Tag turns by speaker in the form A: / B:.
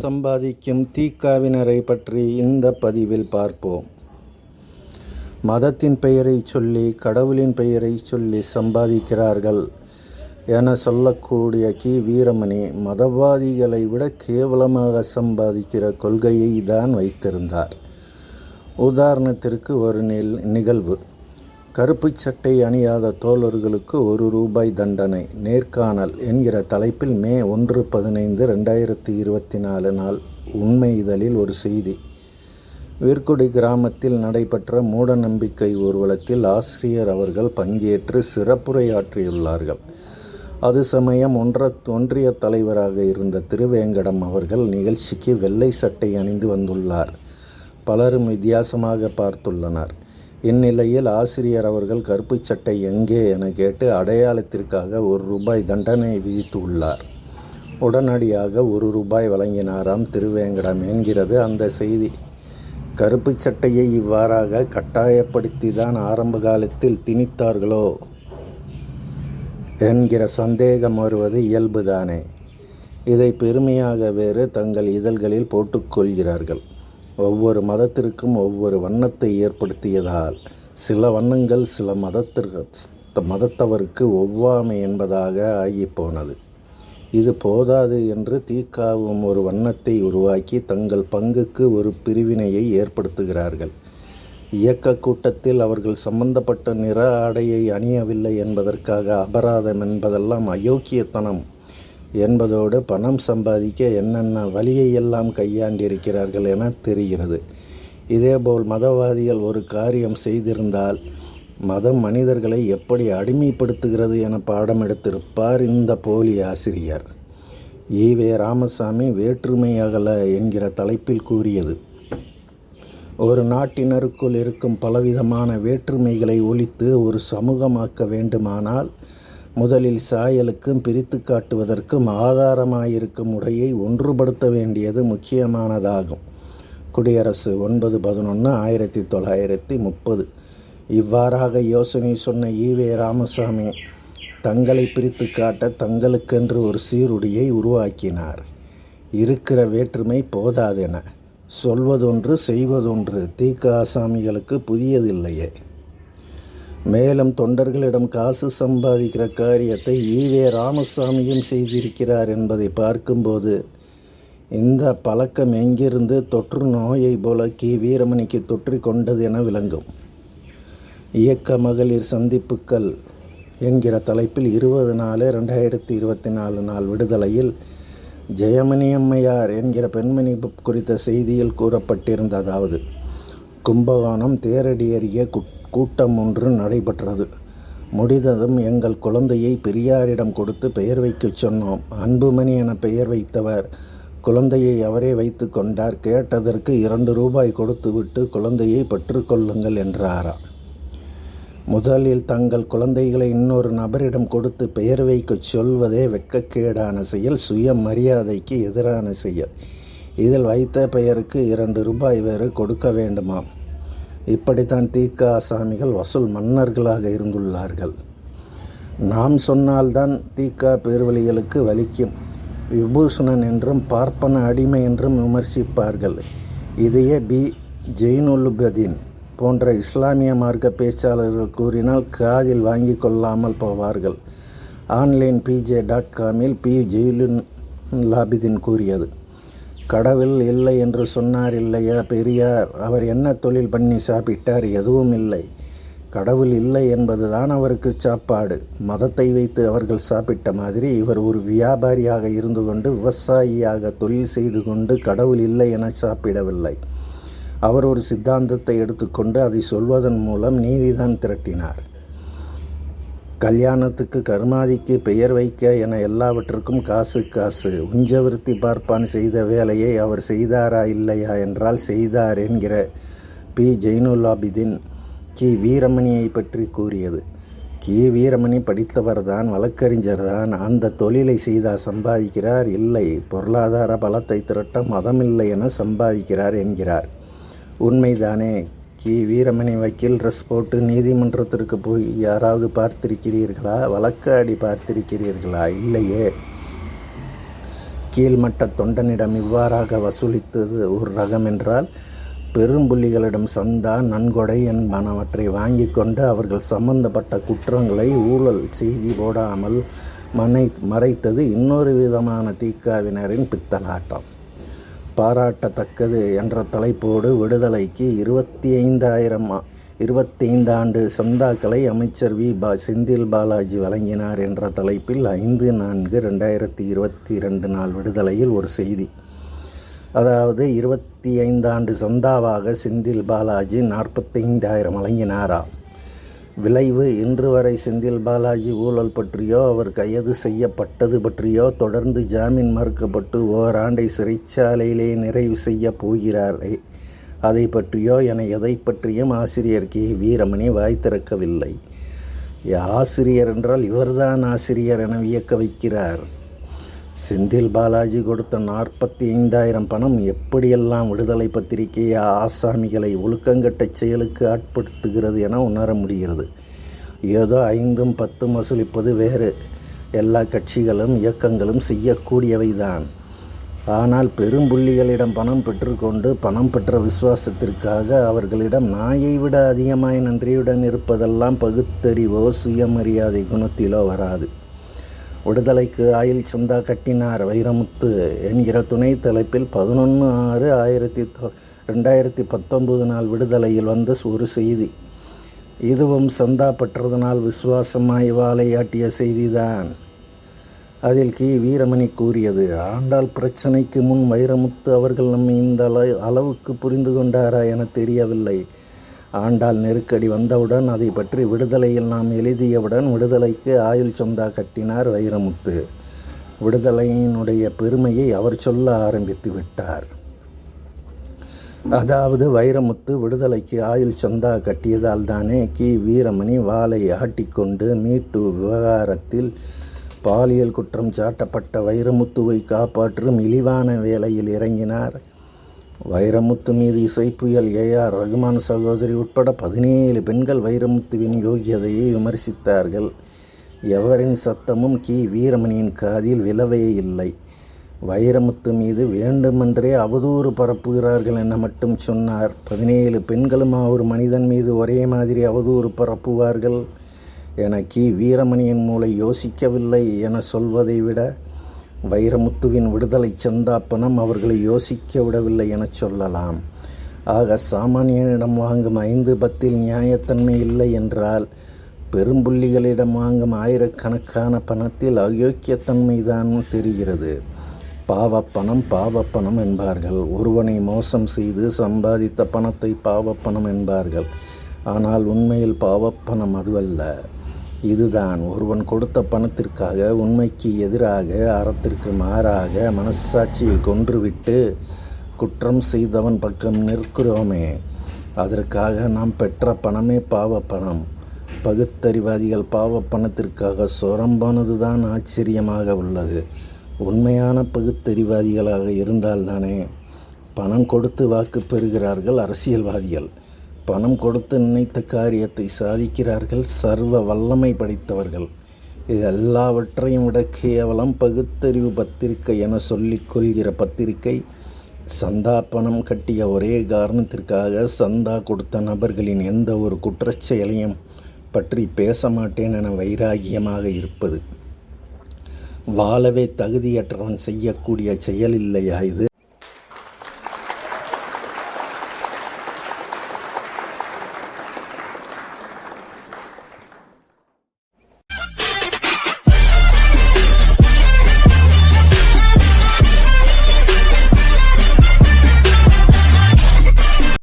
A: சம்பாதிக்கும் தீக்காவினரை பற்றி இந்த பதிவில் பார்ப்போம். மதத்தின் பெயரை சொல்லி கடவுளின் பெயரை சொல்லி சம்பாதிக்கிறார்கள் என சொல்லக்கூடிய கி. வீரமணி மதவாதிகளை விட கேவலமாக சம்பாதிக்கிற கொள்கையை தான் வைத்திருந்தார். உதாரணத்திற்கு ஒரு நிகழ்வு. கருப்பு சட்டை அணியாத தோழர்களுக்கு ஒரு ரூபாய் தண்டனை. நேர்காணல் என்கிற தலைப்பில் மே ஒன்று பதினைந்து ரெண்டாயிரத்தி இருபத்தி நாலு நாள். உண்மை இதழில் ஒரு செய்தி. வீர்க்குடி கிராமத்தில் நடைபெற்ற மூடநம்பிக்கை ஊர்வலத்தில் ஆசிரியர் அவர்கள் பங்கேற்று சிறப்புரையாற்றியுள்ளார்கள். அது சமயம் ஒன்ற ஒன்றிய தலைவராக இருந்த திருவேங்கடம் அவர்கள் நிகழ்ச்சிக்கு வெள்ளை சட்டை அணிந்து வந்துள்ளார். பலரும் வித்தியாசமாக பார்த்துள்ளனர். இந்நிலையில் ஆசிரியர் அவர்கள் கருப்புச் சட்டை எங்கே என கேட்டு அடையாளத்திற்காக ஒரு ரூபாய் தண்டனை விதித்து உள்ளார் உடனடியாக ஒரு ரூபாய் வழங்கினாராம் திருவேங்கடம் என்கிறது. அந்த செய்தி கருப்புச் சட்டையை இவ்வாறாக கட்டாயப்படுத்தி தான் ஆரம்ப காலத்தில் திணித்தார்களோ என்கிற சந்தேகம் வருவது இயல்புதானே. இதை பெருமையாக வேறு தங்கள் இதழ்களில் போட்டுக்கொள்கிறார்கள் ஒவ்வொரு மதத்திற்கும் ஒவ்வொரு வண்ணத்தை ஏற்படுத்தியதால் சில வண்ணங்கள் சில மதத்திற்கு மதத்தவருக்கு ஒவ்வாமை என்பதாக ஆகிப்போனது. இது போதாது என்று தீக்காவும் ஒரு வண்ணத்தை உருவாக்கி தங்கள் பங்குக்கு ஒரு பிரிவினையை ஏற்படுத்துகிறார்கள். இயக்க கூட்டத்தில் அவர்கள் சம்பந்தப்பட்ட நிற ஆடையை அணியவில்லை என்பதற்காக அபராதம் என்பதெல்லாம் அயோக்கியத்தனம். என்பதோடு பணம் சம்பாதிக்க என்னென்ன வழியை எல்லாம் கையாண்டிருக்கிறார்கள் என தெரிகிறது. இதேபோல் மதவாதிகள் ஒரு காரியம் செய்திருந்தால் மதம் மனிதர்களை எப்படி அடிமைப்படுத்துகிறது என பாடம் எடுத்திருப்பார் இந்த போலி ஆசிரியர். ஈவே ராமசாமி வேற்றுமை அகல என்கிற தலைப்பில் கூறியது ஒரு நாட்டினருக்குள் இருக்கும் பலவிதமான வேற்றுமைகளை ஒழித்து ஒரு சமூகமாக்க வேண்டுமானால் முதலில் சாயலுக்கும் பிரித்து காட்டுவதற்கும் ஆதாரமாயிருக்கும் உடையை ஒன்றுபடுத்த வேண்டியது முக்கியமானதாகும். குடியரசு ஒன்பது பதினொன்று ஆயிரத்தி தொள்ளாயிரத்தி முப்பது. இவ்வாறாக யோசனை சொன்ன ஈவே ராமசாமி தங்களை பிரித்து காட்ட தங்களுக்கென்று ஒரு சீருடையை உருவாக்கினார். இருக்கிற வேற்றுமை போதாதென. சொல்வதொன்று செய்வதொன்று தீக்க ஆசாமிகளுக்கு புதியதில்லையே. மேலும் தொண்டர்களிடம் காசு சம்பாதிக்கிற காரியத்தை ஈவே ராமசாமியும் செய்திருக்கிறார் என்பதை பார்க்கும்போது இந்த பழக்கம் எங்கிருந்து தொற்று நோயை போல கி. வீரமணிக்கு தொற்றி கொண்டது என விளங்கும். இயக்க மகளிர் சந்திப்புக்கள் என்கிற தலைப்பில் இருபது நாலு ரெண்டாயிரத்தி இருபத்தி நாலு நாள் விடுதலையில் ஜெயமணி அம்மையார் என்கிற பெண்மணி குறித்த செய்தியில் கூறப்பட்டிருந்ததாவது கும்பகோணம் தேரடியறிய கூட்டம் ஒன்று நடைபெற்றது. முடிந்ததும் எங்கள் குழந்தையை பெரியாரிடம் கொடுத்து பெயர் வைக்கச் சொன்னோம். அன்புமணி என பெயர் வைத்தவர் குழந்தையை அவரே வைத்து கொண்டார். கேட்டதற்கு இரண்டு ரூபாய் கொடுத்துவிட்டு குழந்தையை பெற்றுக்கொள்ளுங்கள் என்றாரா. முதலில் தங்கள் குழந்தைகளை இன்னொரு நபரிடம் கொடுத்து பெயர் வைக்கச் சொல்வதே வெட்கக்கேடான செயல் சுய மரியாதைக்கு எதிரான செயல். இதில் வைத்த பெயருக்கு இரண்டு ரூபாய் வேறு கொடுக்க வேண்டுமாம். இப்படித்தான் தீக்க ஆசாமிகள் வசூல் மன்னர்களாக இருந்துள்ளார்கள். நாம் சொன்னால்தான் தீக்கா பேர்வழிகளுக்கு வலிக்கும். விபூஷணன் என்றும் பார்ப்பன அடிமை என்றும் விமர்சிப்பார்கள். இதையே பி. ஜெயினுலுபதீன் போன்ற இஸ்லாமிய மார்க்க பேச்சாளர்கள் கூறினால் காதில் வாங்கி கொள்ளாமல் போவார்கள். ஆன்லைன் பிஜே டாட் காமில் பி. ஜெயிலுன் லாபிதின் கூறியது. கடவுள் இல்லை என்று சொன்னார் இல்லையா பெரியார்? அவர் என்ன தொழில் பண்ணி சாப்பிட்டார்? எதுவும் இல்லை. கடவுள் இல்லை என்பதுதான் அவருக்கு சாப்பாடு. மதத்தை வைத்து அவர்கள் சாப்பிட்ட மாதிரி இவர் ஒரு வியாபாரியாக இருந்து கொண்டு விவசாயியாக தொழில் செய்து கொண்டு கடவுள் இல்லை என சாப்பிடவில்லை. அவர் ஒரு சித்தாந்தத்தை எடுத்துக்கொண்டு அதை சொல்வதன் மூலம் நீதிதான் திரட்டினார். கல்யாணத்துக்கு கருமாதிக்கு பெயர் வைக்க என எல்லாவற்றுக்கும் காசு காசு. உஞ்சவிருத்தி பார்ப்பான் செய்த வேலையை அவர் செய்தாரா இல்லையா என்றால் செய்தார் என்கிற பி. ஜெயினுலாபிதின் கி. வீரமணியை பற்றி கூறியது. கி. வீரமணி படித்தவர்தான் வழக்கறிஞர்தான். அந்த தொழிலை செய்தால் சம்பாதிக்கிறார்? இல்லை. பொருளாதார பலத்தை திரட்ட மதமில்லை என சம்பாதிக்கிறார் என்கிறார். உண்மைதானே? கி வீரமணி வக்கீல் ட்ரெஸ் போட்டு நீதிமன்றத்திற்கு போய் யாராவது பார்த்திருக்கிறீர்களா? வழக்காடி பார்த்திருக்கிறீர்களா? இல்லையே. கீழ்மட்ட தொண்டனிடம் இவ்வாறாக வசூலித்தது ஒரு ரகம் என்றால் பெரும்புள்ளிகளிடம் சந்தா நன்கொடை என்பனவற்றை வாங்கி கொண்டு அவர்கள் சம்பந்தப்பட்ட குற்றங்களை ஊழல் செய்தி போடாமல் மனை மறைத்தது. இன்னொரு விதமான தீக்காவினரின் பித்தலாட்டம். பாராட்டத்தக்கது என்ற தலைப்போடு விடுதலைக்கு இருபத்தி ஐந்தாயிரம் இருபத்தைந்து ஆண்டு சந்தாக்களை அமைச்சர் வி. பா செந்தில் பாலாஜி வழங்கினார் என்ற தலைப்பில் ஐந்து நான்கு ரெண்டாயிரத்தி இருபத்தி ரெண்டு நாள் விடுதலையில் ஒரு செய்தி. அதாவது இருபத்தி ஐந்தாண்டு சந்தாவாக செந்தில் பாலாஜி நாற்பத்தைந்தாயிரம் வழங்கினாரா? விளைவு இன்று வரை செந்தில் பாலாஜி ஊழல் பற்றியோ அவர் கைது செய்யப்பட்டது பற்றியோ தொடர்ந்து ஜாமீன் மறுக்கப்பட்டு ஓராண்டை சிறைச்சாலையிலே நிறைவு செய்ய போகிறாரே. அதை பற்றியோ என எதை பற்றியும் ஆசிரியர் கே. வீரமணி வாய் திறக்கவில்லை. ஆசிரியர் என்றால் இவர்தான் ஆசிரியர் என வியக்க வைக்கிறார். செந்தில் பாலாஜி கொடுத்த நாற்பத்தி ஐந்தாயிரம் பணம் எப்படியெல்லாம் விடுதலை பத்திரிகையை ஆசாமிகளை ஒழுக்கங்கட்ட செயலுக்கு ஆட்படுத்துகிறது என உணர முடிகிறது. ஏதோ ஐந்தும் பத்தும் வசூலிப்பது வேறு. எல்லா கட்சிகளும் இயக்கங்களும் செய்யக்கூடியவைதான். ஆனால் பெரும்புள்ளிகளிடம் பணம் பெற்றுக்கொண்டு பணம் பெற்ற விசுவாசத்திற்காக அவர்களிடம் நாயை விட அதிகமாய் நன்றியுடன் இருப்பதெல்லாம் பகுத்தறிவோ சுயமரியாதை குணத்திலோ வராது. விடுதலைக்கு ஆயில் சந்தா கட்டினார் வைரமுத்து என்கிற துணை தலைப்பில் பதினொன்று ஆறு ஆயிரத்தி தொ ரெண்டாயிரத்தி பத்தொன்பது நாள் விடுதலையில் வந்த ஒரு செய்தி. இதுவும் சந்தா பெற்றதனால் விசுவாசமாய் வாழையாட்டிய செய்திதான். அதில் கி. வீரமணி கூறியது ஆண்டாள் பிரச்சனைக்கு முன் வைரமுத்து அவர்கள் நம்மை இந்த அளவுக்கு புரிந்து கொண்டாரா என தெரியவில்லை. ஆண்டாள் நெருக்கடி வந்தவுடன் அதை பற்றி விடுதலையில் நாம் எழுதியவுடன் விடுதலைக்கு ஆயுள் சொந்தா கட்டினார் வைரமுத்து. விடுதலையினுடைய பெருமையை அவர் சொல்ல ஆரம்பித்து விட்டார். அதாவது வைரமுத்து விடுதலைக்கு ஆயுள் சொந்தா கட்டியதால் தானே கி. வீரமணி வாளை ஆட்டிக்கொண்டு மீட்டு விவகாரத்தில் பாலியல் குற்றம் சாட்டப்பட்ட வைரமுத்துவை காப்பாற்றும் இழிவான வேலையில் இறங்கினார். வைரமுத்து மீது இசைப்புயல் ஏஆர் ரகுமான் சகோதரி உட்பட பதினேழு பெண்கள் வைரமுத்துவின் யோகியதையை விமர்சித்தார்கள். எவரின் சத்தமும் கி. வீரமணியின் காதில் விழவே இல்லை. வைரமுத்து மீது வேண்டுமென்றே அவதூறு பரப்புகிறார்கள் என மட்டும் சொன்னார். பதினேழு பெண்களும் ஒரு மனிதன் மீது ஒரே மாதிரி அவதூறு பரப்புவார்கள் என கி. வீரமணியின் மூளை யோசிக்கவில்லை என சொல்வதை விட வைரமுத்துவின் விடுதலை சந்தாப்பனம் அவர்களை யோசிக்க விடவில்லை என சொல்லலாம். ஆக சாமானியனிடம் வாங்கும் ஐந்து பத்தில் நியாயத்தன்மை இல்லை என்றால் பெரும்புள்ளிகளிடம் வாங்கும் ஆயிரக்கணக்கான பணத்தில் அயோக்கியத்தன்மை தான் தெரிகிறது. பாவப்பணம் பாவப்பணம் என்பார்கள். ஒருவனை மோசம் செய்து சம்பாதித்த பணத்தை பாவப்பணம் என்பார்கள். ஆனால் உண்மையில் பாவப்பணம் அதுவல்ல. இதுதான். ஒருவன் கொடுத்த பணத்திற்காக உண்மைக்கு எதிராக அறத்திற்கு மாறாக மனசாட்சியை கொன்றுவிட்டு குற்றம் செய்தவன் பக்கம் நிற்கிறோமே. அதற்காக நாம் பெற்ற பணமே பாவ பணம் பகுத்தறிவாதிகள் பாவ பணத்திற்காக சுரம்பானதுதான் ஆச்சரியமாக உள்ளது. உண்மையான பகுத்தறிவாதிகளாக இருந்தால்தானே பணம் கொடுத்து வாக்கு பெறுகிறார்கள் அரசியல்வாதிகள். பணம் கொடுத்து நினைத்த காரியத்தை சாதிக்கிறார்கள். சர்வ வல்லமை படைத்தவர்கள். இது எல்லாவற்றையும் விட கேவலம் பகுத்தறிவு பத்திரிகை என சொல்லிக் கொள்கிற பத்திரிகை. சந்தா பணம் கட்டிய ஒரே காரணத்திற்காக சந்தா கொடுத்த நபர்களின் எந்த ஒரு குற்றச்செயலையும் பற்றி பேச மாட்டேன் என வைராகியமாக இருப்பது. வாழவே தகுதியற்றவன் செய்யக்கூடிய செயல் இல்லையா இது?